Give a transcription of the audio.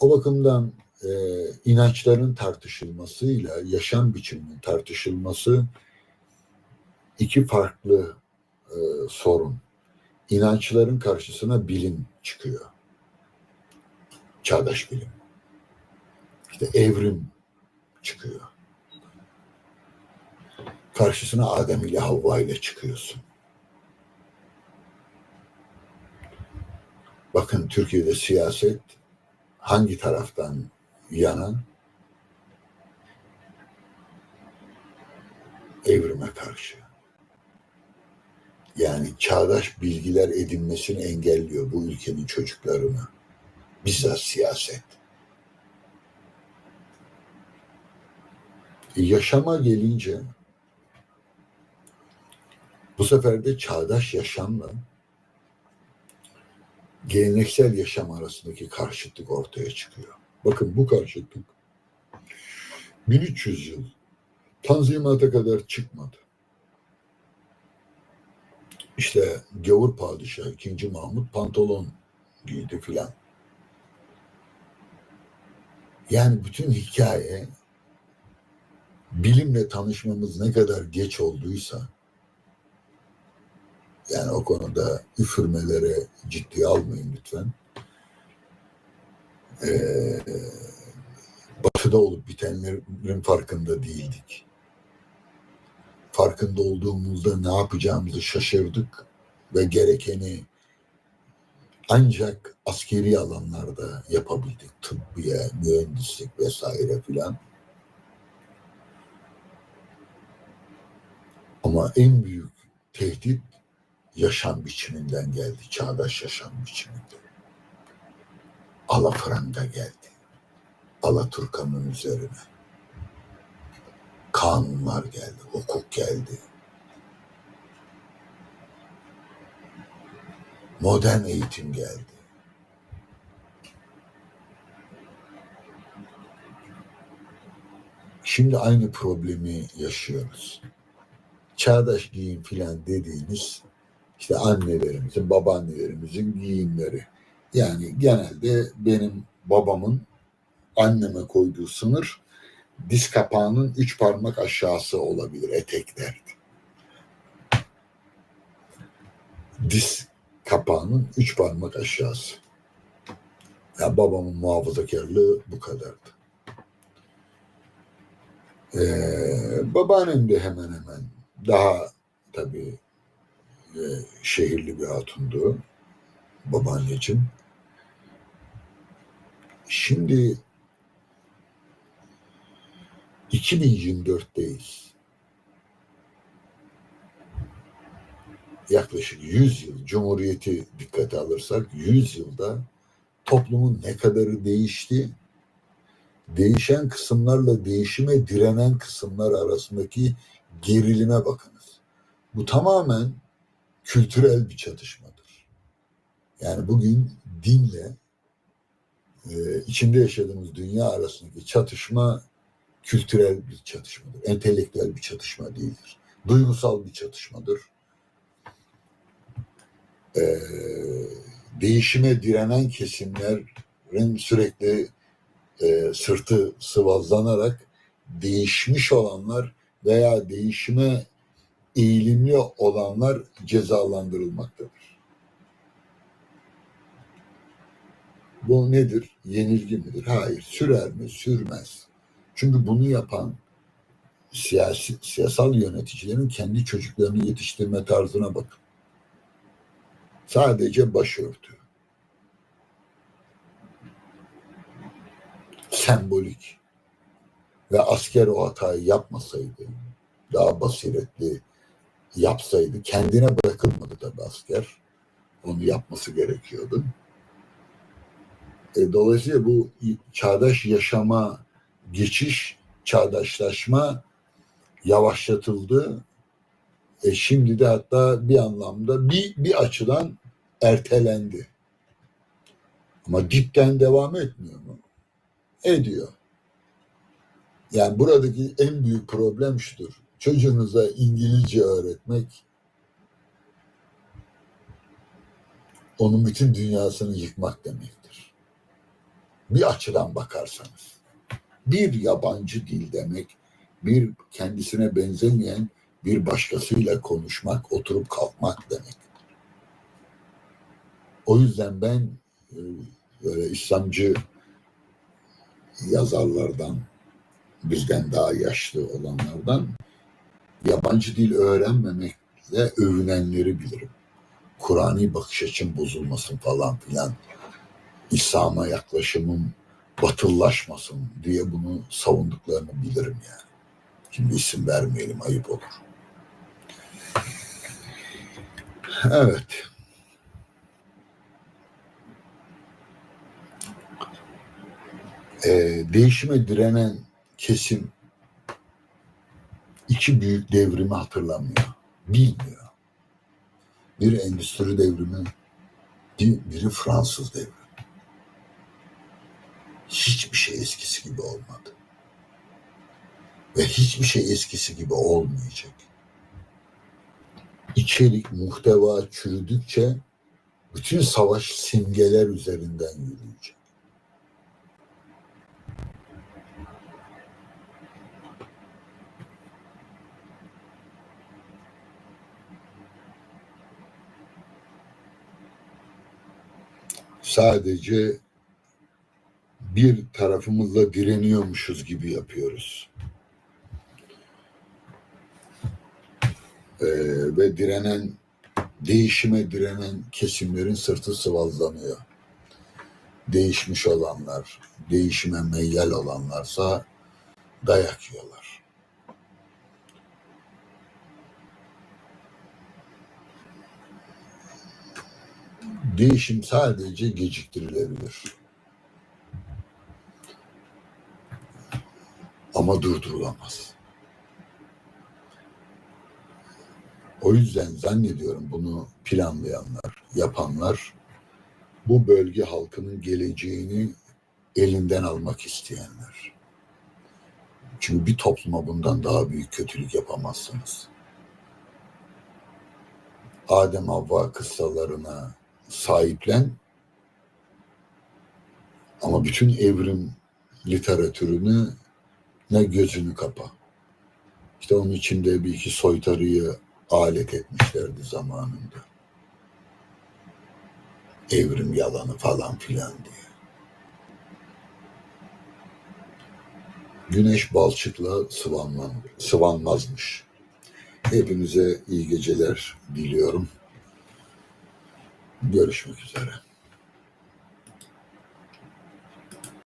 O bakımdan e, inançların tartışılmasıyla yaşam biçiminin tartışılması iki farklı e, sorun. İnançların karşısına bilim çıkıyor. Çağdaş bilim. İşte evrim çıkıyor. Karşısına Adem ile Havva ile çıkıyorsun. Bakın Türkiye'de siyaset hangi taraftan yana? Evrime karşı. Yani çağdaş bilgiler edinmesini engelliyor bu ülkenin çocuklarını. Bizzat siyaset. E, yaşama gelince bu sefer de çağdaş yaşamla geleneksel yaşam arasındaki karşıtlık ortaya çıkıyor. Bakın bu karşıtlık 1300 yıl Tanzimat'a kadar çıkmadı. İşte Gavur Padişah 2. Mahmut pantolon giydi filan. Yani bütün hikaye bilimle tanışmamız ne kadar geç olduysa yani o konuda üfürmelere ciddiye almayın lütfen. Ee, batıda olup bitenlerin farkında değildik. Farkında olduğumuzda ne yapacağımızı şaşırdık ve gerekeni ancak askeri alanlarda yapabildik. Tıbbiye, mühendislik vesaire filan. Ama en büyük tehdit yaşam biçiminden geldi. Çağdaş yaşam biçiminden. Alafranga geldi. Alaturka'nın üzerine. Kanunlar geldi, hukuk geldi. Modern eğitim geldi. Şimdi aynı problemi yaşıyoruz. Çağdaş giyim filan dediğiniz işte annelerimizin, babaannelerimizin giyimleri. Yani genelde benim babamın anneme koyduğu sınır diz kapağının üç parmak aşağısı olabilir eteklerdi. Diz kapağının üç parmak aşağısı. Yani babamın muhafazakarlığı bu kadardı. Ee, babaannem de hemen hemen daha tabii e, şehirli bir hatundu babaanneciğim. Şimdi 2024'teyiz. Yaklaşık 100 yıl Cumhuriyeti dikkate alırsak 100 yılda toplumun ne kadarı değişti? Değişen kısımlarla değişime direnen kısımlar arasındaki gerilime bakınız. Bu tamamen kültürel bir çatışmadır. Yani bugün dinle e, içinde yaşadığımız dünya arasındaki çatışma kültürel bir çatışmadır. Entelektüel bir çatışma değildir. Duygusal bir çatışmadır. E, değişime direnen kesimlerin sürekli e, sırtı sıvazlanarak değişmiş olanlar veya değişime eğilimli olanlar cezalandırılmaktadır. Bu nedir? Yenilgi midir? Hayır. Sürer mi? Sürmez. Çünkü bunu yapan siyasi, siyasal yöneticilerin kendi çocuklarını yetiştirme tarzına bakın. Sadece başörtü. Sembolik. Ve asker o hatayı yapmasaydı, daha basiretli yapsaydı, kendine bırakılmadı tabii asker. Onu yapması gerekiyordu. E, dolayısıyla bu çağdaş yaşama geçiş, çağdaşlaşma yavaşlatıldı. E, şimdi de hatta bir anlamda bir, bir açıdan ertelendi. Ama dipten devam etmiyor mu? Ediyor. Yani buradaki en büyük problem şudur. Çocuğunuza İngilizce öğretmek onun bütün dünyasını yıkmak demektir. Bir açıdan bakarsanız. Bir yabancı dil demek, bir kendisine benzemeyen bir başkasıyla konuşmak, oturup kalkmak demek. O yüzden ben e, böyle İslamcı yazarlardan, bizden daha yaşlı olanlardan yabancı dil öğrenmemekle övünenleri bilirim. Kur'ani bakış açım bozulmasın falan filan. İslam'a yaklaşımım batıllaşmasın diye bunu savunduklarını bilirim yani. Şimdi isim vermeyelim ayıp olur. Evet. Ee, değişime direnen kesim iki büyük devrimi hatırlamıyor. Bilmiyor. Biri endüstri devrimi, biri Fransız devrimi. Hiçbir şey eskisi gibi olmadı. Ve hiçbir şey eskisi gibi olmayacak. İçerik, muhteva çürüdükçe bütün savaş simgeler üzerinden yürüyecek. Sadece bir tarafımızla direniyormuşuz gibi yapıyoruz. Ee, ve direnen, değişime direnen kesimlerin sırtı sıvazlanıyor. Değişmiş olanlar, değişime meyyal olanlarsa dayak yiyorlar. Değişim sadece geciktirilebilir. Ama durdurulamaz. O yüzden zannediyorum bunu planlayanlar, yapanlar bu bölge halkının geleceğini elinden almak isteyenler. Çünkü bir topluma bundan daha büyük kötülük yapamazsınız. Adem Havva kıssalarına sahiplen ama bütün evrim literatürünü ne gözünü kapa. İşte onun içinde bir iki soytarıyı alet etmişlerdi zamanında. Evrim yalanı falan filan diye. Güneş balçıkla sıvanlan, sıvanmazmış. Hepinize iyi geceler diliyorum. Görüşmek üzere.